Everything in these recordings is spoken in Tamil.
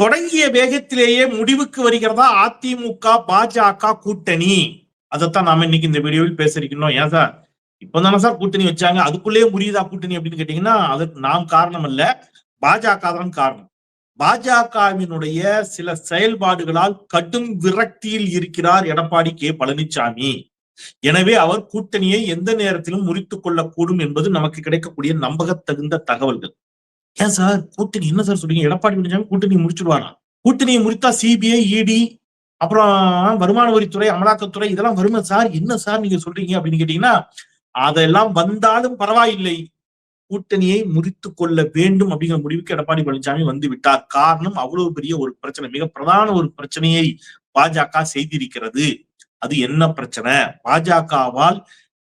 தொடங்கிய வேகத்திலேயே முடிவுக்கு வருகிறதா அதிமுக பாஜக கூட்டணி? அதைத்தான் நாம இன்னைக்கு இந்த வீடியோவில் பேசிருக்கணும் ஏன் சார்? இப்பதானே சார் கூட்டணி வச்சாங்க. அதுக்குள்ளேயே முடியுதா கூட்டணி அப்படின்னு கேட்டீங்கன்னா அதுக்கு நாம் காரணம் அல்ல பாஜக தான் காரணம். பாஜகவினுடைய சில செயல்பாடுகளால் கடும் விரக்தியில் இருக்கிறார் எடப்பாடி கே. பழனிசாமி எனவே அவர் கூட்டணியை எந்த நேரத்திலும் முறித்துக் கொள்ளக்கூடும் என்பது நமக்கு கிடைக்கக்கூடிய நம்பகத்தகுந்த தகவல்கள். ஏன் சார்? கூட்டணி என்ன சார் சொல்றீங்க? எடப்பாடி பழனிசாமி கூட்டணி முடிச்சிடுவாரா? கூட்டணியை முடித்தா சிபிஐ இடி அப்புறம் வருமான வரித்துறை அமலாக்கத்துறை இதெல்லாம் வருமா சார்? என்ன சார் நீங்க சொல்றீங்க அப்படின்னு கேட்டீங்கன்னா அதெல்லாம் வந்தாலும் பரவாயில்லை. கூட்டணியை முறித்து கொள்ள வேண்டும் அப்படிங்கிற முடிவுக்கு எடப்பாடி பழனிசாமி வந்து விட்டார். காரணம் அவ்வளவு பெரிய ஒரு பிரச்சனை மிக பிரதான ஒரு பிரச்சனையை பாஜக செய்திருக்கிறது. அது என்ன பிரச்சனை? பாஜகவால்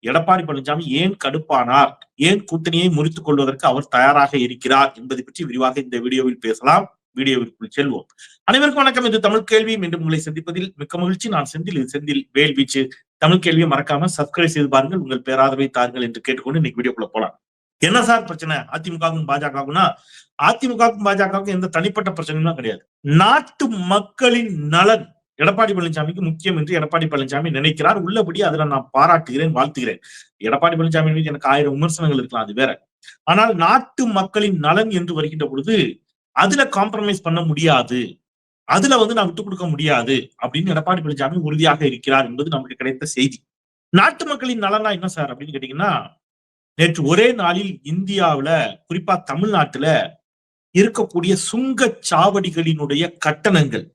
எடப்பாடி பழனிசாமி ஏன் கடுப்பானார்? ஏன் கூட்டணியை முறித்துக் கொள்வதற்கு அவர் தயாராக இருக்கிறார் என்பதை பற்றி விரிவாக இந்த வீடியோவில் பேசலாம். வீடியோவிற்குள் செல்வோம். அனைவருக்கும் வணக்கம். இது தமிழ் கேள்வி. மீண்டும் உங்களை சந்திப்பதில் மிக்க மகிழ்ச்சி. நான் செந்தில். இது செந்தில் வேல் வீச்சு. தமிழ் கேள்வியை மறக்காம சப்ஸ்கிரைப் செய்து பாருங்கள். உங்கள் பேராதவை தாருங்கள் என்று கேட்டுக்கொண்டு இன்னைக்கு வீடியோக்குள்ள போலாம். என்ன சார் பிரச்சனை? அதிமுகவுக்கும் பாஜகவுக்கும்னா அதிமுகவுக்கும் பாஜகவுக்கும் எந்த தனிப்பட்ட பிரச்சனையும் கிடையாது. நாட்டு மக்களின் நலன். எடப்பாடி பழனிசாமிக்கு முக்கியம் என்று எடப்பாடி பழனிசாமி நினைக்கிறார். உள்ளபடி அதுல நான் பாராட்டுகிறேன் வாழ்த்துகிறேன். எடப்பாடி பழனிசாமி மீது எனக்கு ஆயிரம் விமர்சனங்கள் இருக்கலாம் அது வேற. ஆனால் நாட்டு மக்களின் நலன் என்று வருகின்ற பொழுது அதுல காம்ப்ரமைஸ் பண்ண முடியாது. அதுல வந்து நான் விட்டு கொடுக்க முடியாது அப்படின்னு எடப்பாடி பழனிசாமி உறுதியாக இருக்கிறார் என்பது நமக்கு கிடைத்த செய்தி. நாட்டு மக்களின் நலனா என்ன சார் அப்படின்னு கேட்டீங்கன்னா நேற்று ஒரே நாளில் இந்தியாவுல குறிப்பா தமிழ்நாட்டுல இருக்கக்கூடிய சுங்க சாவடிகளினுடைய கட்டணங்கள்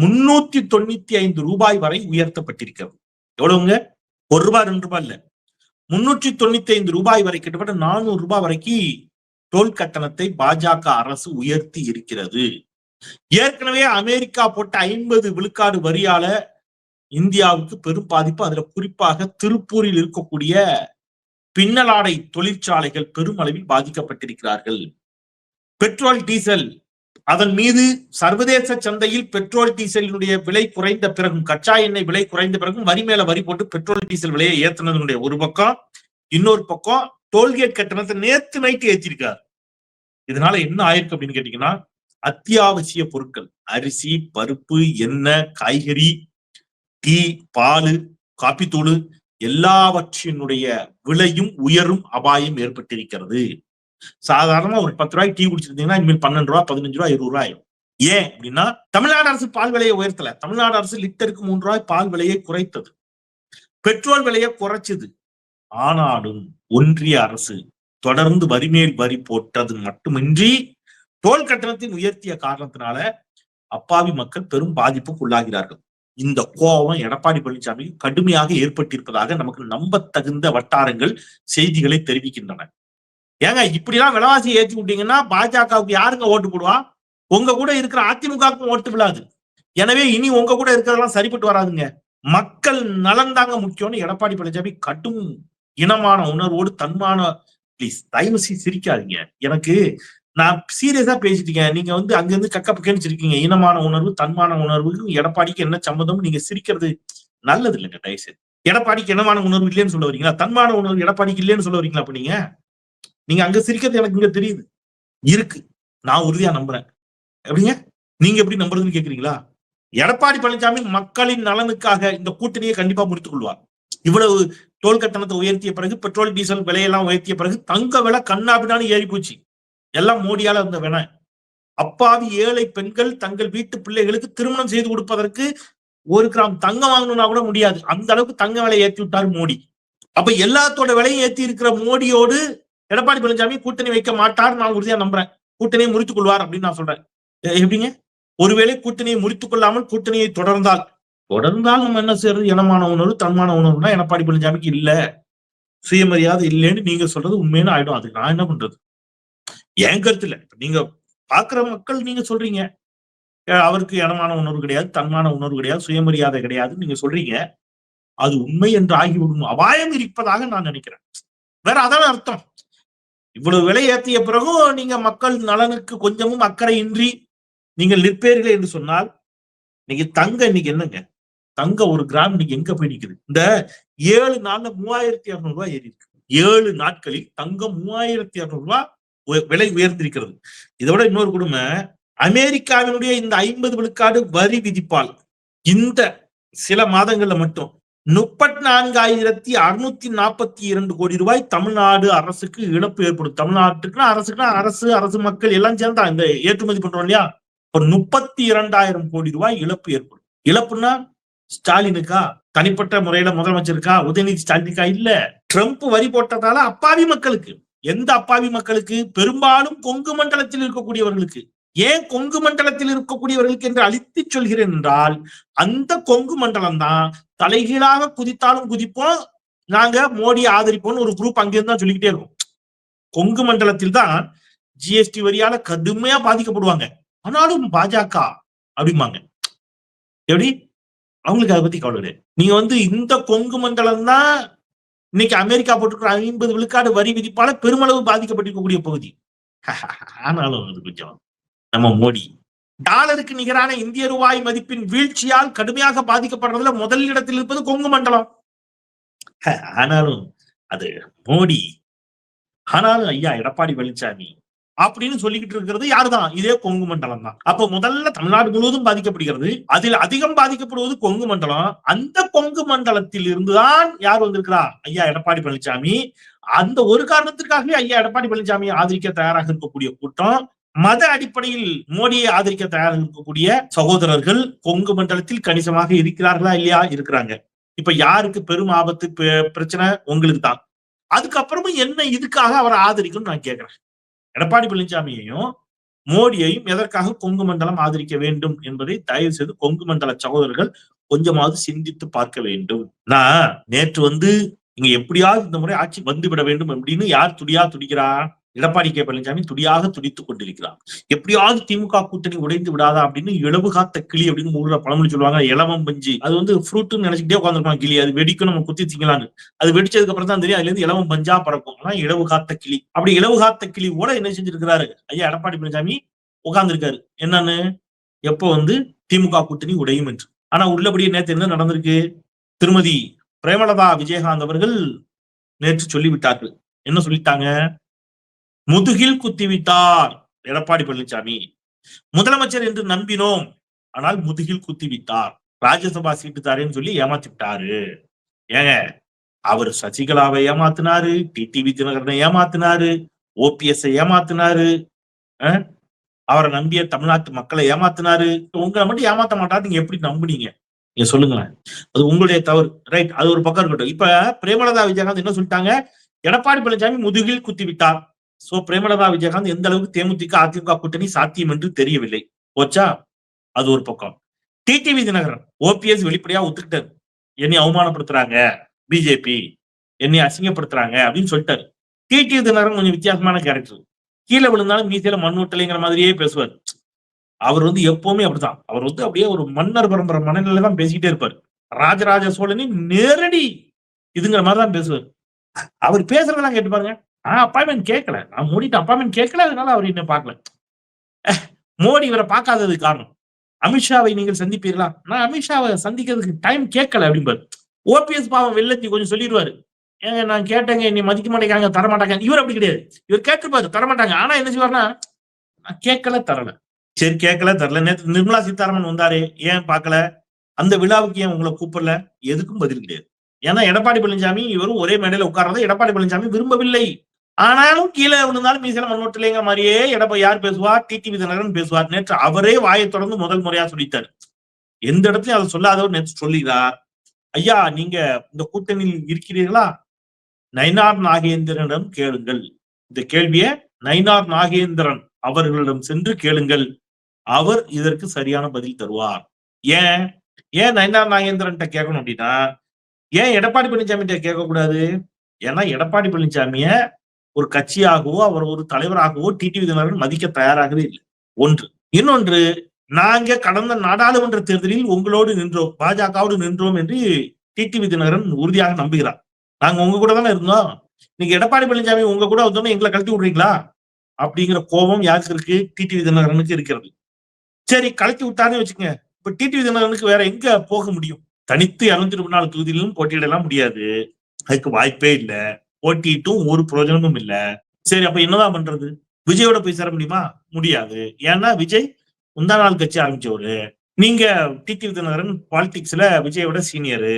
முன்னூத்தி தொண்ணூத்தி ஐந்து ரூபாய் வரை உயர்த்தப்பட்டிருக்கிறது. எவ்வளவுங்க? ஒரு ரூபாய் ரெண்டு ரூபாய் இல்ல. முன்னூற்றி தொண்ணூத்தி ஐந்து ரூபாய் வரை கிட்டத்தட்ட நானூறு ரூபாய் வரைக்கும் டோல் கட்டணத்தை பாஜக அரசு உயர்த்தி இருக்கிறது. ஏற்கனவே அமெரிக்கா போட்ட ஐம்பது விழுக்காடு வரியால இந்தியாவுக்கு பெரும் பாதிப்பு. அதுல குறிப்பாக திருப்பூரில் இருக்கக்கூடிய பின்னலாடை தொழிற்சாலைகள் பெருமளவில் பாதிக்கப்பட்டிருக்கிறார்கள். பெட்ரோல் டீசல் அதன் மீது சர்வதேச சந்தையில் பெட்ரோல் டீசலினுடைய விலை குறைந்த பிறகும் கச்சா எண்ணெய் விலை குறைந்த பிறகும் வரி மேல வரி போட்டு பெட்ரோல் டீசல் விலையை ஏத்துனதுடைய ஒரு பக்கம் இன்னொரு பக்கம் டோல்கேட் கட்டணத்தை நேத்து நைட்டு ஏற்றிருக்காரு இதனால என்ன ஆயிருக்கு அப்படின்னு கேட்டீங்கன்னா அத்தியாவசிய பொருட்கள் அரிசி பருப்பு எண்ணெய் காய்கறி டீ பால் காப்பித்தூள் எல்லாவற்றினுடைய விலையும் உயரும் அபாயம் ஏற்பட்டிருக்கிறது. சாதாரணமா ஒரு பத்து ரூபாய்க்கு டீ குடிச்சிருந்தீங்கன்னா இனிமேல் பன்னெண்டு ரூபா பதினஞ்சு ரூபா இருபது ரூபாய் ஆயிடும் ஏன் அப்படின்னா தமிழ்நாடு அரசு பால் விலையை உயர்த்தல. தமிழ்நாடு அரசு லிட்டருக்கு மூன்று ரூபாய் பால் விலையை குறைத்தது. பெட்ரோல் விலையை குறைச்சது. ஆனாலும் ஒன்றிய அரசு தொடர்ந்து வரிமேல் வரி போட்டது மட்டுமின்றி டோல் கட்டணத்தின் உயர்த்திய காரணத்தினால அப்பாவி மக்கள் பெரும் பாதிப்புக்கு உள்ளாகிறார்கள் இந்த கோபம் எடப்பாடி பழனிசாமி கடுமையாக ஏற்பட்டிருப்பதாக நமக்கு நம்பத்தகுந்த வட்டாரங்கள் செய்திகளை தெரிவிக்கின்றன. ஏங்க இப்படிலாம் விலைவாசி ஏற்றி விட்டீங்கன்னா பாஜகவுக்கு யாருங்க ஓட்டு போடுவா? உங்க கூட இருக்கிற அதிமுகவுக்கும் ஓட்டு விழாது. எனவே இனி உங்க கூட இருக்கிறதெல்லாம் சரிப்பட்டு வராதுங்க. மக்கள் நலன் தாங்க முக்கியம்னு எடப்பாடி பழனிசாமி கடும் இனமான உணர்வோடு தன்மான ப்ளீஸ் தயவு செய்து சிரிக்காதீங்க. எனக்கு நான் சீரியஸா பேசிட்டீங்க. நீங்க வந்து அங்கிருந்து கக்க பக்கன்னு சிரிக்கீங்க இனமான உணர்வு தன்மான உணர்வுக்கு எடப்பாடிக்கு என்ன சம்மந்தம் நீங்க சிரிக்கிறது நல்லது இல்லைங்க தயவுசெய்து. எடப்பாடிக்கு இனமான உணர்வு இல்லைன்னு சொல்ல வரீங்களா? தன்மான உணர்வு எடப்பாடிக்கு இல்லைன்னு சொல்ல வரீங்களா அப்ப நீங்க? நீங்க அங்க சிரிக்கிறது எனக்கு இங்க தெரியுது. இருக்கு. நான் உறுதியா நம்புறேன். எப்படிங்க? நீங்க எப்படி நம்புறதுன்னு கேக்குறீங்களா? எடப்பாடி பழனிசாமி மக்களின் நலனுக்காக இந்த கூட்டணியை கண்டிப்பா முடித்துக் கொள்வார். இவ்வளவு டோல் கட்டணத்தை உயர்த்திய பிறகு பெட்ரோல் டீசல் விலையெல்லாம் உயர்த்திய பிறகு தங்க விலை கண்ணாபினாலும் ஏறி போச்சு எல்லாம் மோடியால இருந்த வேண அப்பாவி ஏழை பெண்கள் தங்கள் வீட்டு பிள்ளைகளுக்கு திருமணம் செய்து கொடுப்பதற்கு ஒரு கிராம் தங்கம் வாங்கணும்னா கூட முடியாது. அந்த அளவுக்கு தங்க விலை ஏற்றி விட்டார் மோடி. அப்ப எல்லாத்தோட விலையும் ஏற்றி இருக்கிற மோடியோடு எடப்பாடி பழனிசாமி கூட்டணி வைக்க மாட்டார் நான் உறுதியா நம்புறேன். கூட்டணியை முறித்துக் கொள்வார் அப்படின்னு நான் சொல்றேன். எப்படிங்க? ஒருவேளை கூட்டணியை முறித்துக் கொள்ளாமல் கூட்டணியை தொடர்ந்தால் தொடர்ந்தால் நம்ம என்ன செய்யறது? இனமான உணர்வு தன்மான உணர்வுனா எடப்பாடி பழனிசாமிக்கு இல்ல. சுயமரியாதை இல்லைன்னு நீங்க சொல்றது உண்மையான ஆயிடும். அதுக்கு நான் என்ன பண்றது? என் கருத்து இல்ல நீங்க பாக்குற மக்கள் நீங்க சொல்றீங்க. அவருக்கு இனமான உணர்வு கிடையாது தன்மான உணர்வு கிடையாது சுயமரியாதை கிடையாது நீங்க சொல்றீங்க. அது உண்மை என்று ஆகிவிடும். அபாயம் இருப்பதாக நான் நினைக்கிறேன். வேற அதான அர்த்தம். இவ்வளவு விலை ஏற்றிய பிறகும் நீங்க மக்கள் நலனுக்கு கொஞ்சமும் அக்கறை இன்றி நீங்கள் நிற்பீர்கள் என்று சொன்னால் இன்னைக்கு தங்க இன்னைக்கு என்னங்க? தங்க ஒரு கிராம் இன்னைக்கு எங்க போய் நிக்குது? இந்த ஏழு நாள்ல மூவாயிரத்தி இரநூறு ரூபாய் ஏறி இருக்கு. ஏழு நாட்களில் தங்கம் மூவாயிரத்தி இரநூறு ரூபாய் விலை உயர்ந்திருக்கிறது. இதை விட இன்னொரு கொடுமை அமெரிக்காவினுடைய இந்த ஐம்பது விழுக்காடு வரி விதிப்பால் இந்த சில மாதங்கள்ல மட்டும் முப்பத்தி நான்காயிரத்தி அறுநூத்தி நாற்பத்தி இரண்டு கோடி ரூபாய் தமிழ்நாடு அரசுக்கு இழப்பு ஏற்படும். தமிழ்நாட்டுக்குன்னா அரசுக்குன்னா அரசு அரசு மக்கள் எல்லாம் சேர்ந்தா இந்த ஏற்றுமதி பண்றோம் இல்லையா? ஒரு முப்பத்தி இரண்டாயிரம் கோடி ரூபாய் இழப்பு ஏற்படும். இழப்புன்னா ஸ்டாலினுக்கா? தனிப்பட்ட முறையில முதலமைச்சருக்கா? உதயநிதி ஸ்டாலினுக்கா? இல்ல. ட்ரம்ப் வரி போட்டதால அப்பாவி மக்களுக்கு எந்த அப்பாவி மக்களுக்கு? பெரும்பாலும் கொங்கு மண்டலத்தில் இருக்கக்கூடியவர்களுக்கு. ஏன் கொங்கு மண்டலத்தில் இருக்கக்கூடியவர்களுக்கு என்று அழித்து சொல்கிறேன் என்றால் அந்த கொங்கு மண்டலம் தான் தலைகீழாக குதித்தாலும் குதிப்போம் நாங்க மோடி ஆதரிப்போம்னு ஒரு குரூப் அங்கிருந்து தான் சொல்லிக்கிட்டே இருக்கும். கொங்கு மண்டலத்தில் தான் ஜிஎஸ்டி வரியால கடுமையா பாதிக்கப்படுவாங்க. ஆனாலும் பாஜக அப்படிம்பாங்க. எப்படி? அவங்களுக்கு அதை பத்தி கவலை கிடையாது. நீங்க வந்து இந்த கொங்கு மண்டலம் தான் இன்னைக்கு அமெரிக்கா போட்டுக்கிற ஐம்பது விழுக்காடு வரி விதிப்பால பெருமளவு பாதிக்கப்பட்டிருக்கக்கூடிய பகுதி. ஆனாலும் அது கொஞ்சம் நம்ம மோடி. டாலருக்கு நிகரான இந்திய ரூபாய் மதிப்பின் வீழ்ச்சியால் கடுமையாக பாதிக்கப்படுறதுல முதல் இடத்தில் இருப்பது கொங்கு மண்டலம். ஆனாலும் அது மோடி. ஆனாலும் ஐயா எடப்பாடி பழனிசாமி அப்படின்னு சொல்லிக்கிட்டு இருக்கிறது யாருதான்? இதே கொங்கு மண்டலம் தான். அப்ப முதல்ல தமிழ்நாடு முழுவதும் பாதிக்கப்படுகிறது. அதில் அதிகம் பாதிக்கப்படுவது கொங்கு மண்டலம். அந்த கொங்கு மண்டலத்தில் இருந்துதான் யார் வந்திருக்கிறா? ஐயா எடப்பாடி பழனிசாமி அந்த ஒரு காரணத்திற்காகவே ஐயா எடப்பாடி பழனிசாமி ஆதரிக்க தயாராக இருக்கக்கூடிய கூட்டம் மத அடிப்படையில் மோடியை ஆதரிக்க தயாராக இருக்கக்கூடிய சகோதரர்கள் கொங்கு மண்டலத்தில் கணிசமாக இருக்கிறார்களா இல்லையா இருக்கிறாங்க. இப்ப யாருக்கு பெரும் ஆபத்து பெ- பிரச்சனை? உங்களுக்கு தான். அதுக்கப்புறமும் என்ன இதுக்காக அவரை ஆதரிக்கணும்னு நான் கேட்கிறேன். எடப்பாடி பழனிசாமியையும் மோடியையும் எதற்காக கொங்கு மண்டலம் ஆதரிக்க வேண்டும் என்பதை தயவு செய்து கொங்கு மண்டல சகோதரர்கள் கொஞ்சமாவது சிந்தித்து பார்க்க வேண்டும். நான் நேற்று வந்து இங்க எப்படியாவது இந்த முறை ஆட்சி வந்துவிட வேண்டும் அப்படின்னு யார் துடியா துடிக்கிறா? எடப்பாடி கே பழனிசாமி துடியாக துடித்துக் கொண்டிருக்கிறார். எப்படியாவது திமுக கூட்டணி உடைந்து விடாதா அப்படின்னு இழவு காத்த கிளி அப்படின்னு ஊர்ல பழமொழி சொல்லுவாங்க. இளவம் பஞ்சு. அது வந்து ஃப்ரூட்னு நினைச்சுக்கிட்டே உட்காந்துருப்பாங்க கிளி. அது வெடிக்கும் நம்ம குத்தி திங்கலான்னு அது வெடிச்சதுக்கு அப்புறம் தான் தெரியும் அதுல இருந்து இளவம் பஞ்சா பறக்கும் இழவு காத்த கிளி. அப்படி இளவு காத்த கிளி கூட என்ன செஞ்சிருக்கிறாரு? ஐயா எடப்பாடி பழனிசாமி உட்கார்ந்திருக்காரு. என்னன்னு? எப்போ வந்து திமுக கூட்டணி உடையும் என்று. ஆனா உள்ளபடியே நேத்து என்ன நடந்திருக்கு? திருமதி பிரேமலதா விஜயகாந்த் அவர்கள் நேற்று சொல்லிவிட்டார்கள். என்ன சொல்லிட்டாங்க? முதுகில் குத்திவிட்டார். எடப்பாடி பழனிசாமி முதலமைச்சர் என்று நம்பினோம். ஆனால் முதுகில் குத்திவிட்டார். ராஜ்யசபா சீட்டு தாரேன்னு சொல்லி ஏமாத்தி விட்டாரு ஏங்க அவர் சசிகலாவை ஏமாத்தினாரு டிடிவி தினகரனை ஏமாத்தினாரு ஓபிஎஸ் ஏமாத்தினாரு அவரை நம்பிய தமிழ்நாட்டு மக்களை ஏமாத்தினாரு. உங்களை மட்டும் ஏமாத்த மாட்டாரு நீங்க எப்படி நம்புனீங்க? நீங்க சொல்லுங்களேன். அது உங்களுடைய தவறு. ரைட் அது ஒரு பக்கம் இருக்கட்டும். இப்ப பிரேமலதா விஜயகாந்த் என்ன சொல்லிட்டாங்க? எடப்பாடி பழனிசாமி முதுகில் குத்தி விட்டார் சோ பிரேமலதா விஜயகாந்த் எந்த அளவுக்கு தேமுதிக அதிமுக கூட்டணி சாத்தியம் என்று தெரியவில்லை. போச்சா? அது ஒரு பக்கம். டிடிவி தினகரன் ஓபிஎஸ் வெளிப்படையா ஒத்துக்கிட்டாரு. என்னை அவமானப்படுத்துறாங்க பிஜேபி. என்னை அசிங்கப்படுத்துறாங்க அப்படின்னு சொல்லிட்டாரு. டிடிவி தினகரன் கொஞ்சம் வித்தியாசமான கேரக்டர் கீழே விழுந்தாலும் மீசையில மண் விட்டலைங்கிற மாதிரியே பேசுவார். அவர் வந்து எப்பவுமே அப்படிதான் அவர் வந்து அப்படியே ஒரு மன்னர் பரம்பரை மனநிலை தான் பேசிக்கிட்டே இருப்பார். ராஜராஜ சோழனின் நேரடி இதுங்கிற மாதிரி தான் பேசுவார். அவர் பேசுறதெல்லாம் கேட்டு பாருங்க நான் அப்பாயின்மெண்ட் கேட்கல நான் மோடிட்டு அப்பாயின்மெண்ட் கேட்கல அதனால அவர் என்ன பார்க்கல. மோடி இவரை பார்க்காதது காரணம். அமித்ஷாவை நீங்கள் சந்திப்பீர்களா? நான் அமித்ஷாவை சந்திக்கிறதுக்கு டைம் கேட்கல அப்படிம்பாரு. ஓபிஎஸ் பாவம் வெள்ளத்தி கொஞ்சம் சொல்லிடுவாரு. ஏங்க நான் கேட்டேங்க என்னை மதிக்க மாட்டேங்காங்க தர மாட்டாங்க. இவர் அப்படி கிடையாது. இவர் கேட்டிருப்பாரு தர மாட்டாங்க. ஆனா என்ன செய்வார்னா நான் கேட்கல தரல. சரி கேட்கல தரல. நேற்று நிர்மலா சீதாராமன் வந்தாரு. ஏன் பார்க்கல? அந்த விழாவுக்கு ஏன் உங்களை கூப்பிடல? எதுக்கும் பதில் கிடையாது. ஏன்னா எடப்பாடி பழனிசாமி இவரும் ஒரே மேடையில உட்கார்றதை எடப்பாடி பழனிசாமி விரும்பவில்லை. ஆனாலும் கீழே விழுந்தாலும் மீசையில இல்லைங்க மாதிரியே எடப்பா யார் பேசுவார் டிடி விதநகரன் பேசுவார். நேற்று அவரே வாயை தொடர்ந்து முதல் முறையா சொல்லித்தார் எந்த இடத்துலயும் அதை சொல்லாதவர் நேற்று சொல்லிதார் ஐயா நீங்க இந்த கூட்டணியில் இருக்கிறீர்களா? நயினார் நாகேந்திரனிடம் கேளுங்கள். இந்த கேள்வியை நயினார் நாகேந்திரன் அவர்களிடம் சென்று கேளுங்கள். அவர் இதற்கு சரியான பதில் தருவார். ஏன்? ஏன் நயினார் நாகேந்திரன் கேட்கணும் அப்படின்னா ஏன் எடப்பாடி பழனிசாமி கேட்க கூடாது ஏன்னா எடப்பாடி பழனிசாமிய ஒரு கட்சியாகவோ அவர் ஒரு தலைவராகவோ டிடிவி தினகரன் மதிக்க தயாராகவே இல்லை. ஒன்று. இன்னொன்று நாங்க கடந்த நாடாளுமன்ற தேர்தலில் உங்களோடு நின்றோம் பாஜகவோடு நின்றோம் என்று டிடிவி தினகரன் உறுதியாக நம்புகிறார். நாங்க உங்க கூட தானே இருந்தோம். நீங்க எடப்பாடி பழனிசாமி உங்க கூட வந்தோம்னா எங்களை கழட்டி விடுறீங்களா? அப்படிங்கிற கோபம் யாருக்கு இருக்கு? டிடிவி தினகரனுக்கு இருக்கிறது. சரி கழட்டி விட்டாருன்னு வச்சுக்கோங்க. இப்ப டிடிவி தினகரனுக்கு வேற எங்க போக முடியும்? தனித்து இருநூத்தி இருபத்தி நாலு தொகுதியிலும் போட்டியிடலாம் முடியாது. அதுக்கு வாய்ப்பே இல்லை. ஓட்டிட்டும் ஒரு பிரயோஜனமும் இல்ல. சரி அப்ப என்னதான் பண்றது? விஜயோட போய் சேர முடியுமா? முடியாது. ஏன்னா விஜய் முந்தா நாள் கட்சி ஆரம்பிச்சவரு. நீங்க டிடி தினகரன் பாலிடிக்ஸ்ல விஜயோட சீனியரு.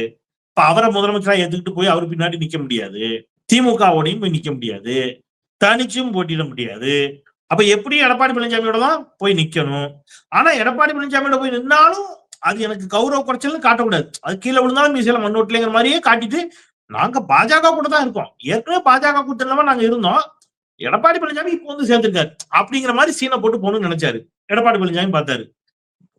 இப்ப அவரை முதலமைச்சரா எடுத்துக்கிட்டு போய் அவர் பின்னாடி நிக்க முடியாது. திமுகவோடையும் போய் நிக்க முடியாது. தனிச்சும் போட்டியிட முடியாது. அப்ப எப்படி எடப்பாடி பழனிசாமியோட தான் போய் நிக்கணும்? ஆனா எடப்பாடி பழனிசாமியோட போய் நின்னாலும் அது எனக்கு கௌரவ குறைச்சல்னு காட்டக்கூடாது. அது கீழே விழுந்தாலும் மீசையில மண்ணோட்டிலேங்கிற மாதிரியே காட்டிட்டு நாங்க பாஜக கூட தான் இருக்கோம். ஏற்கனவே பாஜக கூட்டணிலமா நாங்க இருந்தோம். எடப்பாடி பழனிசாமி இப்போ வந்து சேர்ந்திருக்காரு. அப்படிங்கிற மாதிரி சீனை போட்டு போகணும்னு நினைச்சாரு. எடப்பாடி பழனிசாமி பார்த்தாரு.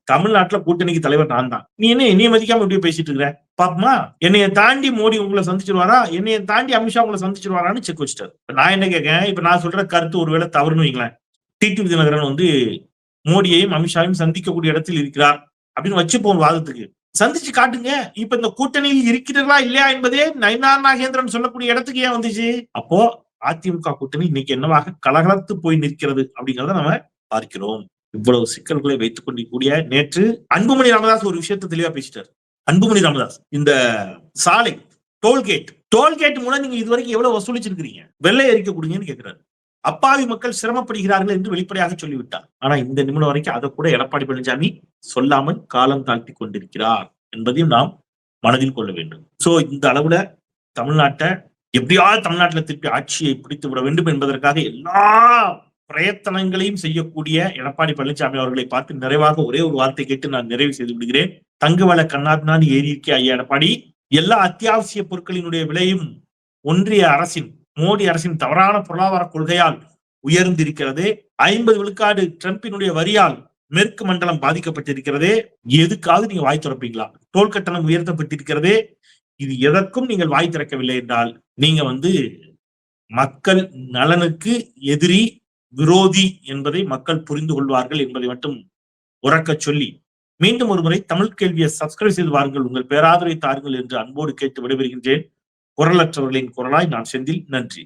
தமிழ்நாட்டுல கூட்டணிக்கு தலைவர் நான் தான். நீ என்ன என்னைய மதிக்காம இப்படி பேசிட்டு இருக்கிற பாப்பமா என்னைய தாண்டி மோடி உங்களை சந்திச்சிருவாரா? என்னைய தாண்டி அமித்ஷா உங்களை சந்திச்சிருவாரான்னு செக் வச்சுட்டாரு. இப்ப நான் என்ன கேட்கேன் இப்ப நான் சொல்ற கருத்து ஒருவேளை தவறுன்னு வைங்களேன். டிடி தினகரன் வந்து மோடியையும் அமித்ஷாவையும் சந்திக்கக்கூடிய இடத்தில் இருக்கிறார் அப்படின்னு வச்சுப்போம் வாதத்துக்கு. சந்திச்சு காட்டுங்க. இப்ப இந்த கூட்டணியில் இருக்கிறீர்களா இல்லையா என்பதே நயனார் நாகேந்திரன் சொல்லக்கூடிய இடத்துக்கு ஏன் வந்துச்சு? அப்போ அதிமுக கூட்டணி இன்னைக்கு என்னவாக கலகலத்து போய் நிற்கிறது அப்படிங்கறத நம்ம பார்க்கிறோம். இவ்வளவு சிக்கல்களை வைத்துக் கொண்டிருக்கூடிய நேற்று அன்புமணி ராமதாஸ் ஒரு விஷயத்தை தெளிவா பேசிட்டார். அன்புமணி ராமதாஸ் இந்த சாலை டோல்கேட் டோல்கேட் மூலம் நீங்க இதுவரைக்கும் எவ்வளவு வசூலிச்சிருக்கிறீங்க? வெள்ளை எரிக்க கொடுங்கன்னு கேட்கிறாரு அப்பாவி மக்கள் சிரமப்படுகிறார்கள் என்று வெளிப்படையாக சொல்லிவிட்டார். ஆனா இந்த நிமிடம் வரைக்கும் அதை கூட எடப்பாடி பழனிசாமி சொல்லாமல் காலம் தாழ்த்தி கொண்டிருக்கிறார் என்பதையும் நாம் மனதில் கொள்ள வேண்டும். சோ இந்த அளவுல தமிழ்நாட்டை எப்படியாவது தமிழ்நாட்டில் திருப்பி ஆட்சியை பிடித்து விட வேண்டும் என்பதற்காக எல்லா பிரயத்தனங்களையும் செய்யக்கூடிய எடப்பாடி பழனிசாமி அவர்களை பார்த்து நிறைவாக ஒரே ஒரு வார்த்தை கேட்டு நான் நிறைவு செய்து விடுகிறேன். தங்குவள கண்ணாபினான் ஏறி இருக்கே ஐயா எடப்பாடி. எல்லா அத்தியாவசிய பொருட்களினுடைய விலையும் ஒன்றிய அரசின் மோடி அரசின் தவறான பொருளாதார கொள்கையால் உயர்ந்திருக்கிறது ஐம்பது விழுக்காடு ட்ரம்பினுடைய வரியால் மேற்கு மண்டலம் பாதிக்கப்பட்டிருக்கிறது எதுக்காவது நீங்க வாய் திறப்பீங்களா? டோல் கட்டணம் உயர்த்தப்பட்டிருக்கிறது இது எதற்கும் நீங்கள் வாய் திறக்கவில்லை என்றால் நீங்க வந்து மக்கள் நலனுக்கு எதிரி விரோதி என்பதை மக்கள் புரிந்து கொள்வார்கள் என்பதை மட்டும் உறக்கச் சொல்லி மீண்டும் ஒருமுறை தமிழ் கேள்வியை சப்ஸ்கிரைப் செய்து வாருங்கள் உங்கள் பேராதரவை தாருங்கள் என்று அன்போடு கேட்டு விடைபெறுகின்றேன். குரலற்றவர்களின் குரலாய் நான் செந்தில் நன்றி